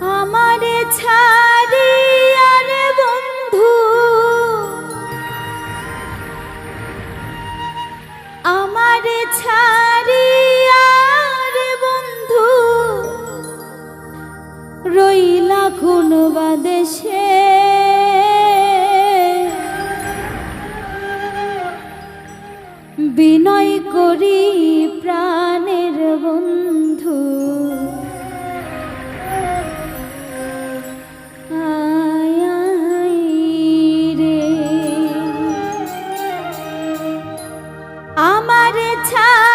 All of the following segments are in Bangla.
আমারে ছাড়ি বন্ধু। আমারে ছাড়ি বন্ধু। রইলা বিনয় করি time.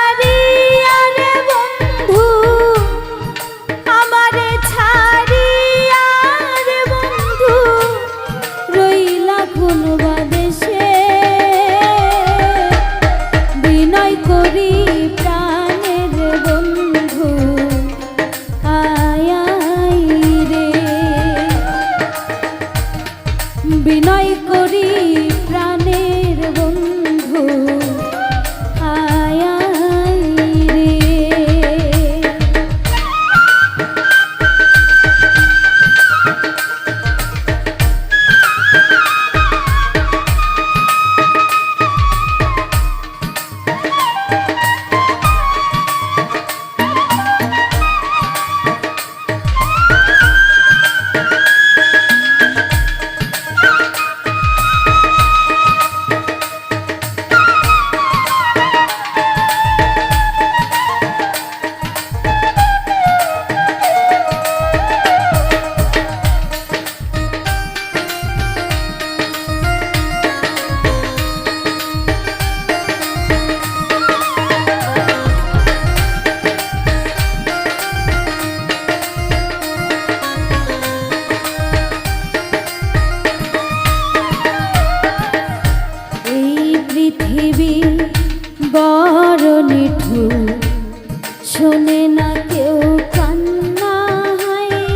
শোনে না কেউ কান্না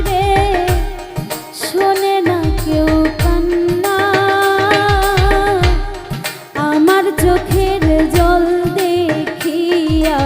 রে। শোনে না কেউ কান্না। আমার চোখের জল দেখিয়া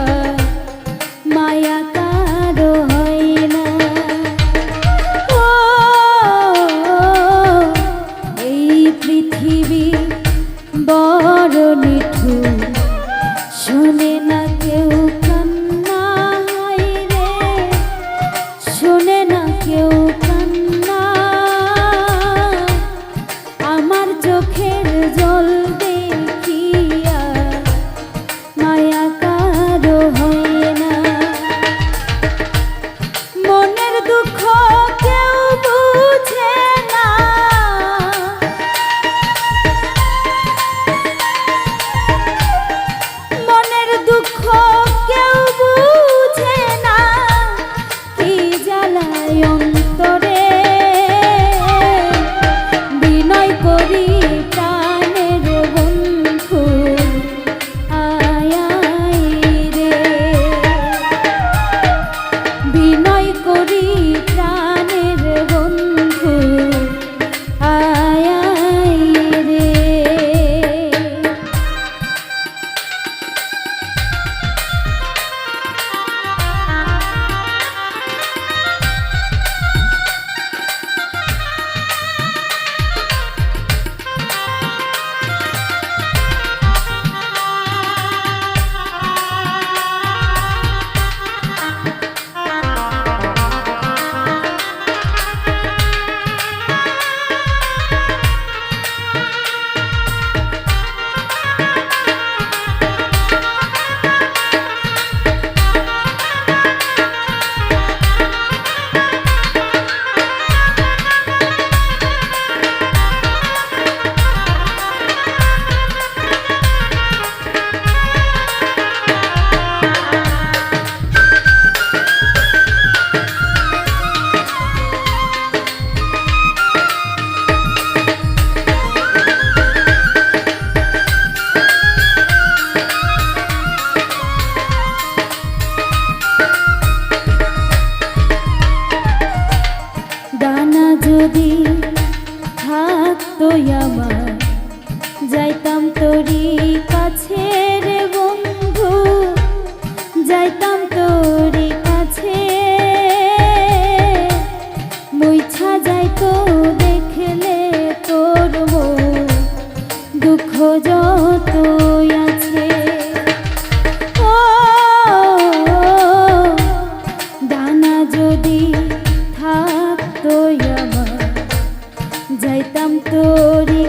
তোরি কাছে রে বন্ধু, যাইতাম তোরি কাছে। মুইছা যাইতো দেখলে তোর দুঃখ যত আছে। দানা যদি থাকতো আমার, যাইতাম তোরি